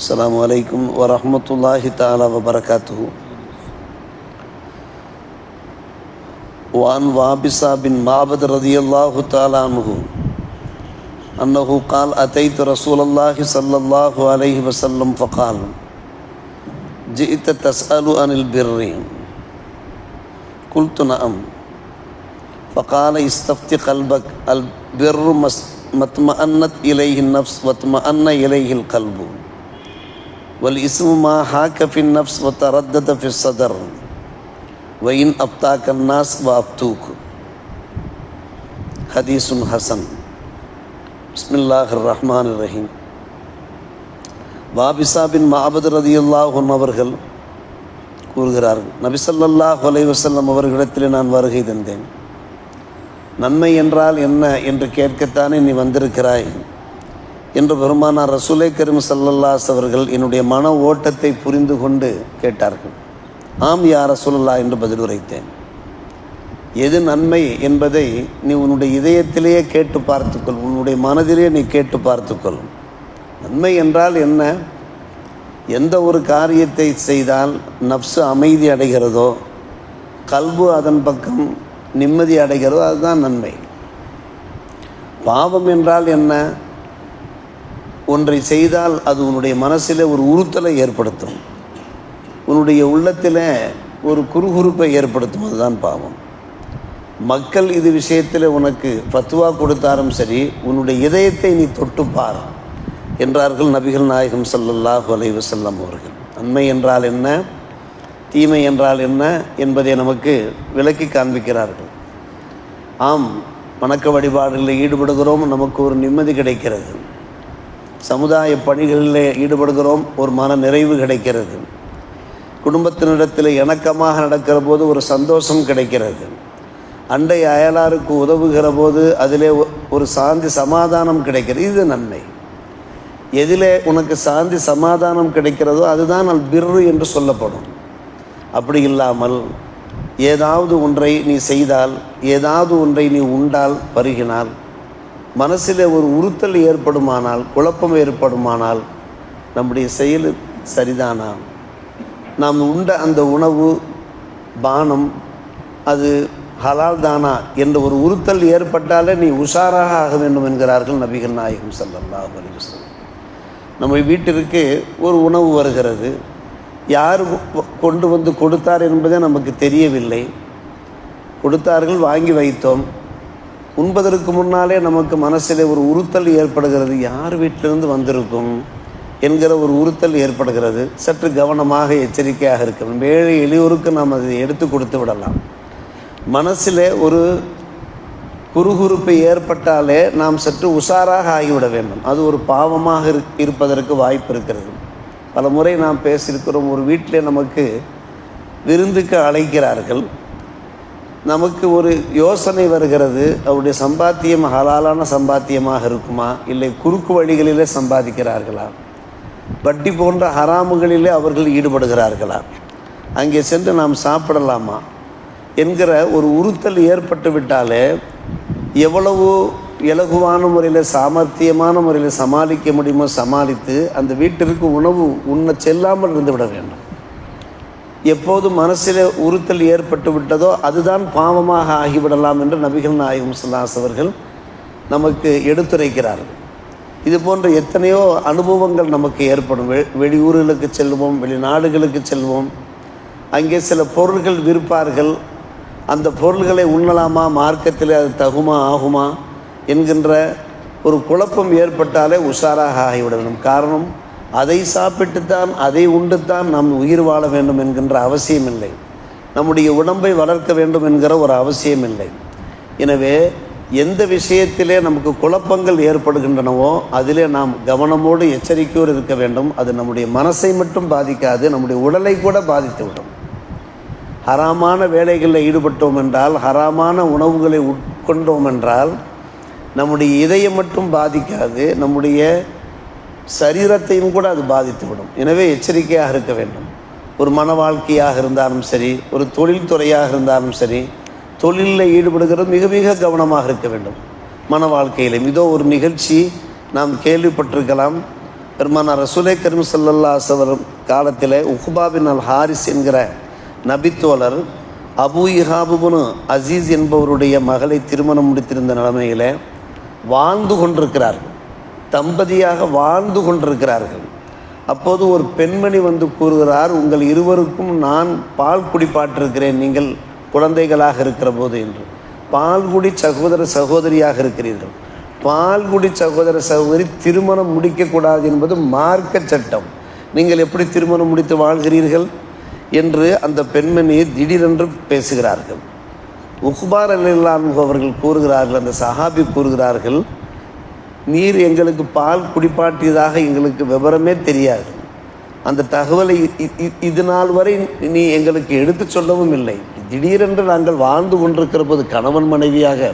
السلام عليكم ورحمة الله تعالى وبركاته. وعن وابسة بن معبد رضي الله تعالى عنه أنه قال أتيت رسول الله صلى الله عليه وسلم فقال جئت تسأل عن البر. قلت نعم. فقال استفت قلبك. البر اطمأنت إليه النفس واطمأن إليه القلب. வல் இஸ்முமா ஹாக்கஃபின் நப்ஸ் வ தரத்தத ஃபி சதர் வயின் அப்தா கன்னாஸ் வ அப்தூக் ஹதீசுன் ஹசன் பிஸ்மில்லாஹ் ரஹ்மான் ரஹீம் பாபிசா பின் மாபத் ரதியுல்லாஹும் அவர்கள் கூறுகிறார்கள். நபிசல்லாஹ் அலை வசல்லம் அவர்களிடத்தில் நான் வருகை தந்தேன். நன்மை என்றால் என்ன என்று கேட்கத்தானே நீ வந்திருக்கிறாய்? என்று பெருமானார் ரசூலை கரீம் சல்லல்லாஸ் அவர்கள் என்னுடைய மன ஓட்டத்தை புரிந்து கொண்டு கேட்டார்கள். ஆம் யா ரசூலுல்லா என்று பதில் உரைத்தேன். எது நன்மை என்பதை நீ உன்னுடைய இதயத்திலேயே கேட்டு பார்த்துக்கொள் உன்னுடைய மனதிலே நீ கேட்டு பார்த்துக்கொள். நன்மை என்றால் என்ன? எந்த ஒரு காரியத்தை செய்தால் நப்சு அமைதி அடைகிறதோ கல்பு அதன் பக்கம் நிம்மதி அடைகிறதோ அதுதான் நன்மை. பாவம் என்றால் என்ன? ஒன்றை செய்தால் அது உன்னுடைய மனசில் ஒரு உறுத்தலை ஏற்படுத்தும். உன்னுடைய உள்ளத்தில் ஒரு குறுகுறுப்பை ஏற்படுத்தும். அதுதான் பாவம். மக்கள் இது விஷயத்தில் உனக்கு ஃபத்வா கொடுத்தாலும் சரி உன்னுடைய இதயத்தை நீ தொட்டுப்பார் என்றார்கள் நபிகள் நாயகம் சல்லல்லாஹு அலைஹி வஸல்லம் அவர்கள். நன்மை என்றால் என்ன? தீமை என்றால் என்ன? என்பதை நமக்கு விளக்கி காண்பிக்கிறார்கள். ஆம் வணக்க வழிபாடுகளில் ஈடுபடுகிறோம் நமக்கு ஒரு நிம்மதி கிடைக்கிறது. சமுதாய பணிகளில் ஈடுபடுகிறோம். ஒரு மன நிறைவு கிடைக்கிறது. குடும்பத்தினிடத்தில் இணக்கமாக நடக்கிற போது ஒரு சந்தோஷம் கிடைக்கிறது. அண்டை அயலாருக்கு உதவுகிற போது அதிலே ஒ- ஒரு சாந்தி சமாதானம் கிடைக்கிறது. இது நன்மை. எதிலே உனக்கு சாந்தி சமாதானம் கிடைக்கிறதோ அதுதான் அல் பிர்ரு என்று சொல்லப்படும். அப்படி இல்லாமல் ஏதாவது ஒன்றை நீ செய்தால் ஏதாவது ஒன்றை நீ உண்டால் பருகினால் மனசில் ஒரு உறுத்தல் ஏற்படுமானால் குழப்பம் ஏற்படுமானால் நம்முடைய செயல் சரிதானா? நாம் உண்ட அந்த உணவு பானம் அது ஹலால் தானா? என்ற ஒரு உறுத்தல் ஏற்பட்டாலே நீ உஷாராக ஆக வேண்டும் என்கிறார்கள் நபிகள் நாயகம் ஸல்லல்லாஹு அலைஹி நம்ம வீட்டிற்கு ஒரு உணவு வருகிறது. யார் கொண்டு வந்து கொடுத்தார் என்பதே நமக்கு தெரியவில்லை. கொடுத்தார்கள் வாங்கி வைத்தோம். உண்பதற்கு முன்னாலே நமக்கு மனசிலே ஒரு உறுத்தல் ஏற்படுகிறது. யார் வீட்டிலிருந்து வந்திருக்கும் என்கிற ஒரு உறுத்தல் ஏற்படுகிறது. சற்று கவனமாக எச்சரிக்கையாக இருக்கும் வேலை ஏழை எளியோருக்கு நாம் அதை எடுத்து கொடுத்து விடலாம். மனசில் ஒரு குறுகுறுப்பு ஏற்பட்டாலே நாம் சற்று உஷாராக ஆகிவிட வேண்டும். அது ஒரு பாவமாக இருப்பதற்கு வாய்ப்பு இருக்கிறது. பல முறை நாம் பேசியிருக்கிறோம் ஒரு வீட்டிலே நமக்கு விருந்துக்கு அழைக்கிறார்கள். நமக்கு ஒரு யோசனை வருகிறது அவருடைய சம்பாத்தியம் ஹலாலான சம்பாத்தியமாக இருக்குமா? இல்லை குறுக்கு வழிகளிலே சம்பாதிக்கிறார்களா? வட்டி போன்ற ஹராமுகளிலே அவர்கள் ஈடுபடுகிறார்களா? அங்கே சென்று நாம் சாப்பிடலாமா? என்கிற ஒரு உறுத்தல் ஏற்பட்டு விட்டாலே எவ்வளவு இலகுவான முறையில் சாமர்த்தியமான முறையில் சமாளிக்க முடியுமோ சமாளித்து அந்த வீட்டிற்கு உணவு உண்ண செல்லாமல் இருந்து விட வேண்டும். எப்போது மனசில் உறுத்தல் ஏற்பட்டு விட்டதோ அதுதான் பாவமாக ஆகிவிடலாம் என்று நபிகள் நாயகம் சுல்லாஸ் அவர்கள் நமக்கு எடுத்துரைக்கிறார்கள். இது போன்ற எத்தனையோ அனுபவங்கள் நமக்கு ஏற்படும். வெ வெளியூர்களுக்கு செல்வோம் வெளிநாடுகளுக்கு செல்வோம். அங்கே சில பொருள்கள் விற்பார்கள். அந்த பொருள்களை உண்ணலாமா மார்க்கத்தில் அது தகுமா ஆகுமா என்கின்ற ஒரு குழப்பம் ஏற்பட்டாலே உஷாராக ஆகிவிட வேண்டும். காரணம் அதை சாப்பிட்டுத்தான் அதை உண்டுத்தான் நாம் உயிர் வாழ வேண்டும் என்கின்ற அவசியம் இல்லை நம்முடைய உடம்பை வளர்க்க வேண்டும் என்கிற ஒரு அவசியம் இல்லை எனவே எந்த விஷயத்திலே நமக்கு குழப்பங்கள் ஏற்படுகின்றனவோ அதிலே நாம் கவனமோடு எச்சரிக்கையோடு இருக்க வேண்டும். அது நம்முடைய மனசை மட்டும் பாதிக்காது நம்முடைய உடலை கூட பாதித்துவிடும். ஹராமான வேலைகளில் ஈடுபட்டோம் என்றால் ஹராமான உணவுகளை உட்கொண்டோம் என்றால் நம்முடைய இதயம் மட்டும் பாதிக்காது நம்முடைய சரீரத்தையும் கூட அது பாதித்துவிடும். எனவே எச்சரிக்கையாக இருக்க வேண்டும். ஒரு மன வாழ்க்கையாக இருந்தாலும் சரி ஒரு தொழில்துறையாக இருந்தாலும் சரி தொழிலில் ஈடுபடுகிறது மிக மிக கவனமாக இருக்க வேண்டும். மன வாழ்க்கையிலும் இதோ ஒரு நிகழ்ச்சி நாம் கேள்விப்பட்டிருக்கலாம். பெருமான ரசூலை கரும் சல்லல்லா அவர் காலத்தில் உஹ்பாபின் அல் ஹாரிஸ் என்கிற நபித்தோழர் அபு இஹாபுபுனு அசீஸ் என்பவருடைய மகளை திருமணம் முடித்திருந்த நிலைமையில் வாழ்ந்து கொண்டிருக்கிறார்கள் தம்பதியாக வாழ்ந்து கொண்டிருக்கிறார்கள். அப்போது ஒரு பெண்மணி வந்து கூறுகிறார் உங்கள் இருவருக்கும் நான் பால் குடிப்பாட்டிருக்கிறேன் நீங்கள் குழந்தைகளாக இருக்கிற போது என்று பால்குடி சகோதர சகோதரியாக இருக்கிறீர்கள். பால்குடி சகோதர சகோதரி திருமணம் முடிக்கக்கூடாது என்பது மார்க்க சட்டம். நீங்கள் எப்படி திருமணம் முடித்து வாழ்கிறீர்கள்? என்று அந்த பெண்மணி திடீரென்று பேசுகிறார்கள். உக்பார் அல்லாஹ் அவர்கள் கூறுகிறார்கள் அந்த சஹாபி கூறுகிறார்கள் நீர் எங்களுக்கு பால் குடிப்பாட்டியதாக எங்களுக்கு விவரமே தெரியாது. அந்த தகவலை இது நாள் வரை நீ எங்களுக்கு எடுத்து சொல்லவும் இல்லை. திடீரென்று நாங்கள் வாழ்ந்து கொண்டிருக்கிற போது கணவன் மனைவியாக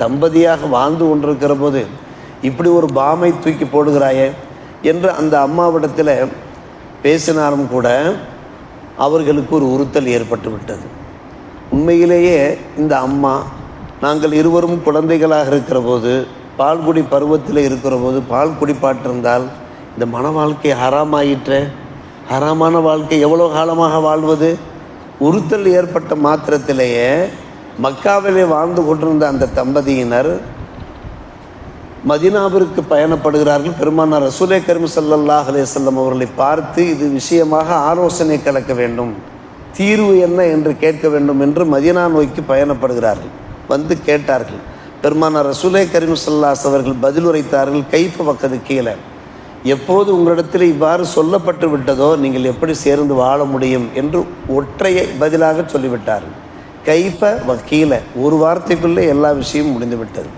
தம்பதியாக வாழ்ந்து கொண்டிருக்கிற போது இப்படி ஒரு பாமை தூக்கி போடுகிறாயே என்று அந்த அம்மாவிடத்தில் பேசினாலும் கூட அவர்களுக்கு ஒரு உறுத்தல் ஏற்பட்டு விட்டது உண்மையிலேயே இந்த அம்மா நாங்கள் இருவரும் குழந்தைகளாக இருக்கிற போது பால்குடி பருவத்தில் இருக்கிற போது பால் குடிப்பாட்டிருந்தால் இந்த மன வாழ்க்கை ஹராமாயிற்ற? ஹராமான வாழ்க்கை எவ்வளோ காலமாக வாழ்வது? உறுத்தல் ஏற்பட்ட மாத்திரத்திலேயே மக்காவிலே வாழ்ந்து கொண்டிருந்த அந்த தம்பதியினர் மதினாவிற்கு பயணப்படுகிறார்கள். பெருமானார் ரசூலே கரீம் ஸல்லல்லாஹு அலேசல்லம் அவர்களை பார்த்து இது விஷயமாக ஆலோசனை கலக்க வேண்டும். தீர்வு என்ன என்று கேட்க வேண்டும் என்று மதீனா நோய்க்கு பயணப்படுகிறார்கள். வந்து கேட்டார்கள். பெருமானார் ரசூலே கரீம் அவர்கள் பதில் உரைத்தார்கள் கைப்பு பக்கத்து கீழே. எப்போது உங்களிடத்தில் இவ்வாறு சொல்லப்பட்டு விட்டதோ நீங்கள் எப்படி சேர்ந்து வாழ முடியும் என்று ஒற்றையை பதிலாக சொல்லிவிட்டார்கள். கைப்ப வக்கீல ஒரு வார்த்தைக்குள்ளே எல்லா விஷயமும் முடிந்துவிட்டது.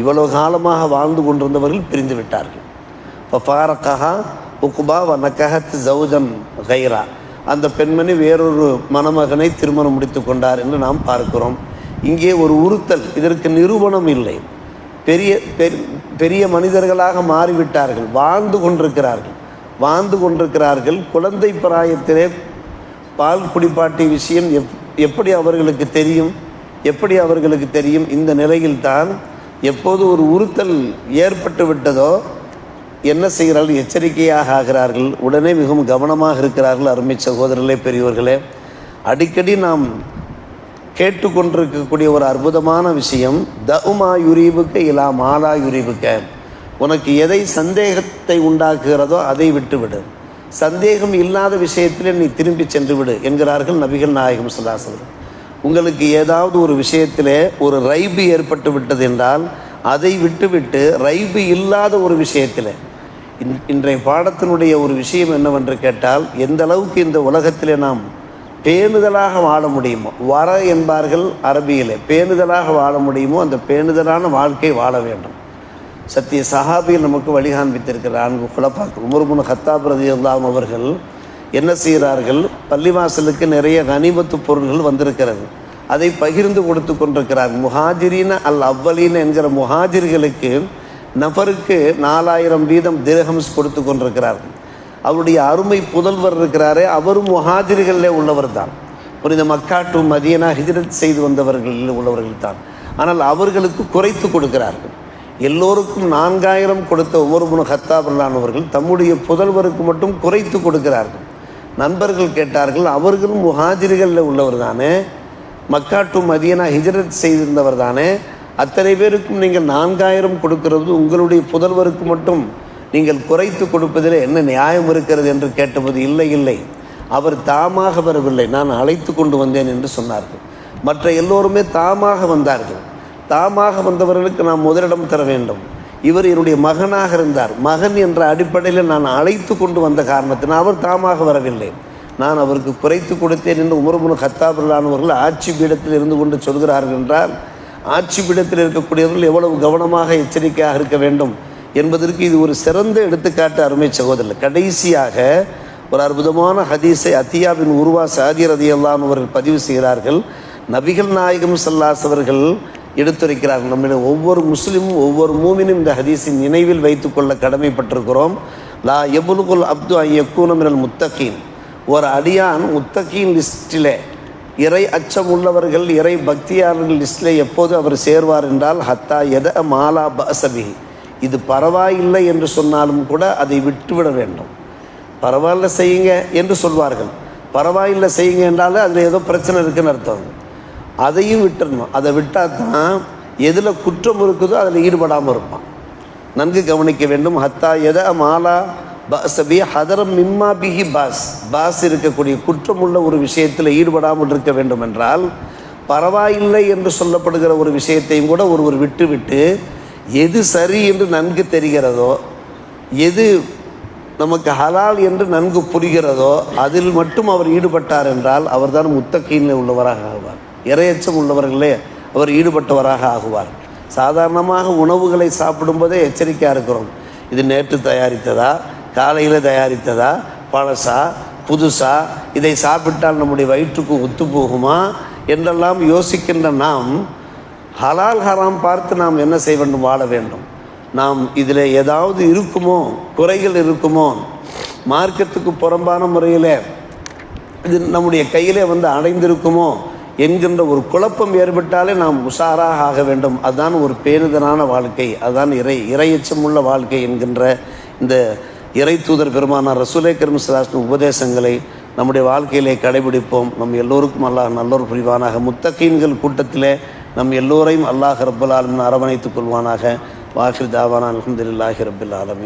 இவ்வளோ இவ்வளவு காலமாக வாழ்ந்து கொண்டிருந்தவர்கள் பிரிந்து விட்டார்கள். ஃபஃபாரக்கஹா உக்குபா வனக்கஹத் ஜவுஜன் கைரா அந்த பெண்மணி வேறொரு மணமகனை திருமணம் முடித்து கொண்டார் என்று நாம் பார்க்கிறோம். இங்கே ஒரு உறுத்தல் இதற்கு நிரூபணம் இல்லை. பெரிய பெரிய மனிதர்களாக மாறிவிட்டார்கள் வாழ்ந்து கொண்டிருக்கிறார்கள். வாழ்ந்து கொண்டிருக்கிறார்கள் குழந்தை பிராயத்திலே பால் குடிப்பாட்டி விஷயம் எப் எப்படி அவர்களுக்கு தெரியும்? எப்படி அவர்களுக்கு தெரியும்? இந்த நிலையில்தான் எப்போது ஒரு உறுத்தல் ஏற்பட்டு விட்டதோ என்ன செய்கிறார்கள்? எச்சரிக்கையாக ஆகிறார்கள். உடனே மிகவும் கவனமாக இருக்கிறார்கள் அருமை சகோதரர்களே பெரியவர்களே அடிக்கடி நாம் கேட்டுக்கொண்டிருக்கக்கூடிய ஒரு அற்புதமான விஷயம் தஉமா யுரீபுக்க இலா மாலா யுரீபுக்க. உனக்கு எதை சந்தேகத்தை உண்டாக்குகிறதோ அதை விட்டுவிடு. சந்தேகம் இல்லாத விஷயத்தில் நீ திரும்பி சென்று விடு என்கிறார்கள் நபிகள் நாயகம் சதாசவர் உங்களுக்கு ஏதாவது ஒரு விஷயத்தில் ஒரு ரைபு ஏற்பட்டு விட்டது என்றால் அதை விட்டுவிட்டு ரைபு இல்லாத ஒரு விஷயத்தில். இன்- இன்றைய பாடத்தினுடைய ஒரு விஷயம் என்னவென்று கேட்டால் எந்த அளவுக்கு இந்த உலகத்தில் நாம் பேணுதலாக வாழ முடியுமோ? வர என்பார்கள் அரபியிலே. பேணுதலாக வாழ முடியுமோ? அந்த பேணுதலான வாழ்க்கை வாழ வேண்டும். சத்திய சஹாபியில் நமக்கு வழிகாண்பித்திருக்கிற நான்கு குழப்பாக்கள். உமர்முன் ஹத்தாப் ரதியுல்லாம் அவர்கள் என்ன செய்கிறார்கள்? பள்ளிவாசலுக்கு நிறைய கனிமத்து பொருள்கள் வந்திருக்கிறது. அதை பகிர்ந்து கொடுத்து கொண்டிருக்கிறார். முஹாஜிரின அல் அவ்வலீன என்கிற முஹாஜிர்களுக்கு நபருக்கு நாலாயிரம் வீதம் திரகம்ஸ் கொடுத்து கொண்டிருக்கிறார்கள். அவருடைய அருமை புதல்வர் இருக்கிறாரே அவரும் முஹாஜிர்களிலே உள்ளவர் தான் புனித மக்கா மதியனா ஹிஜரத் செய்து வந்தவர்களில் உள்ளவர்கள் தான் ஆனால் அவர்களுக்கு குறைத்து கொடுக்கிறார்கள். எல்லோருக்கும் நான்காயிரம் கொடுத்த உமர்முன ஹத்தாபல்லானவர்கள் தம்முடைய புதல்வருக்கு மட்டும் குறைத்து கொடுக்கிறார்கள். நண்பர்கள் கேட்டார்கள் அவர்களும் முஹாஜிர்களில் உள்ளவர் தானே மக்காட்டு மதியனா ஹிஜரத் செய்திருந்தவர் தானே அத்தனை பேருக்கும் நீங்கள் நான்காயிரம் கொடுக்கிறது உங்களுடைய புதல்வருக்கு மட்டும். நீங்கள் குறைத்து கொடுப்பதில் என்ன நியாயம் இருக்கிறது என்று கேட்டபோது இல்லை இல்லை அவர் தாமாக வரவில்லை நான் அழைத்து கொண்டு வந்தேன் என்று சொன்னார்கள். மற்ற எல்லோருமே தாமாக வந்தார்கள். தாமாக வந்தவர்களுக்கு நாம் முதலிடம் தர வேண்டும். இவர் என்னுடைய மகனாக இருந்தார். மகன் என்ற அடிப்படையில் நான் அழைத்து கொண்டு வந்த காரணத்தினால் அவர் தாமாக வரவில்லை. நான் அவருக்கு குறைத்து கொடுத்தேன் என்று உமர்முன் ஹத்தாபுல்லானவர்கள் ஆட்சி பீடத்தில் இருந்து கொண்டு சொல்கிறார்கள் என்றால் ஆட்சி பீடத்தில் இருக்கக்கூடியவர்கள் எவ்வளவு கவனமாக எச்சரிக்கையாக இருக்க வேண்டும்? என்பதற்கு இது ஒரு சிறந்த எடுத்துக்காட்டு அருமை சகோதரர். கடைசியாக ஒரு அற்புதமான ஹதீஸை அத்தியாவின் உருவா சாதி ரதியெல்லாம் அவர்கள் பதிவு செய்கிறார்கள். நபிகள் நாயகம் சல்லாஸ் அவர்கள் எடுத்துரைக்கிறார்கள். நம்மிடம் ஒவ்வொரு முஸ்லீமும் ஒவ்வொரு மூமினும் இந்த ஹதீஸின் நினைவில் வைத்துக்கொள்ள கடமைப்பட்டிருக்கிறோம். லா எபுலுகுல் அப்து ஐயக்கூனமினல் முத்தகீன். ஒரு அடியான் முத்தகீன் லிஸ்டிலே இறை அச்சம் உள்ளவர்கள் இறை பக்தியாளர்கள் லிஸ்டிலே எப்போது அவர் சேர்வார் என்றால் ஹத்தா எத மாலா பசபி இது பரவாயில்லை என்று சொன்னாலும் கூட அதை விட்டுவிட வேண்டும். பரவாயில்ல செய்யுங்க என்று சொல்வார்கள். பரவாயில்லை செய்யுங்க என்றாலும் அதில் ஏதோ பிரச்சனை இருக்குன்னு அர்த்தம். அதையும் விட்டுடணும் அதை விட்டால் தான் எதில் குற்றம் இருக்குதோ அதில் ஈடுபடாமல் இருப்பான். நன்கு கவனிக்க வேண்டும். ஹத்தா எத மாலா பி ஹதரம் மிம்மா பிஹி பாஸ். பாஸ் இருக்கக்கூடிய குற்றம் உள்ள ஒரு விஷயத்தில் ஈடுபடாமல் இருக்க வேண்டும் என்றால் பரவாயில்லை என்று சொல்லப்படுகிற ஒரு விஷயத்தையும் கூட ஒருவர் விட்டுவிட்டு எது சரி என்று நன்கு தெரிகிறதோ எது நமக்கு ஹலால் என்று நன்கு புரிகிறதோ அதில் மட்டும் அவர் ஈடுபட்டார் என்றால் அவர்தான் முத்தக்கீனில் உள்ளவராக ஆகுவார். இரையச்சம் உள்ளவர்களே அவர் ஈடுபட்டவராக ஆகுவார். சாதாரணமாக உணவுகளை சாப்பிடும்போதே எச்சரிக்கையாக இருக்கிறோம். இது நேற்று தயாரித்ததா? காலையில் தயாரித்ததா? பழசா? புதுசா? இதை சாப்பிட்டால் நம்முடைய வயிற்றுக்கு ஒத்து போகுமா என்றெல்லாம் யோசிக்கின்ற நாம் ஹலால் ஹராம் பார்த்து நாம் என்ன செய்ய வேண்டும்? வாழ வேண்டும். நாம் இதில் ஏதாவது இருக்குமோ? குறைகள் இருக்குமோ? மார்க்கத்துக்கு புறம்பான முறையில் இது நம்முடைய கையிலே வந்து அடைந்திருக்குமோ? என்கின்ற ஒரு குழப்பம் ஏற்பட்டாலே நாம் உஷாராக ஆக வேண்டும். அதுதான் ஒரு பேருதனான வாழ்க்கை. அதுதான் இறை இறையச்சம் உள்ள வாழ்க்கை என்கின்ற இந்த இறை தூதர் பெருமானார் ரசூலே கரும் உபதேசங்களை நம்முடைய வாழ்க்கையிலே கடைபிடிப்போம். நம் எல்லோருக்கும் அல்லாஹ் நல்லொரு புரிவானாக. முத்தகீன்கள் கூட்டத்திலே நம் எல்லோரையும் அல்லாஹ் ரப்பல் ஆலமின் அரவணைத்துக் கொள்வானாக. வாஹிர் தாவானா அலமதுல்லாஹி ரபில் ஆலமீன்.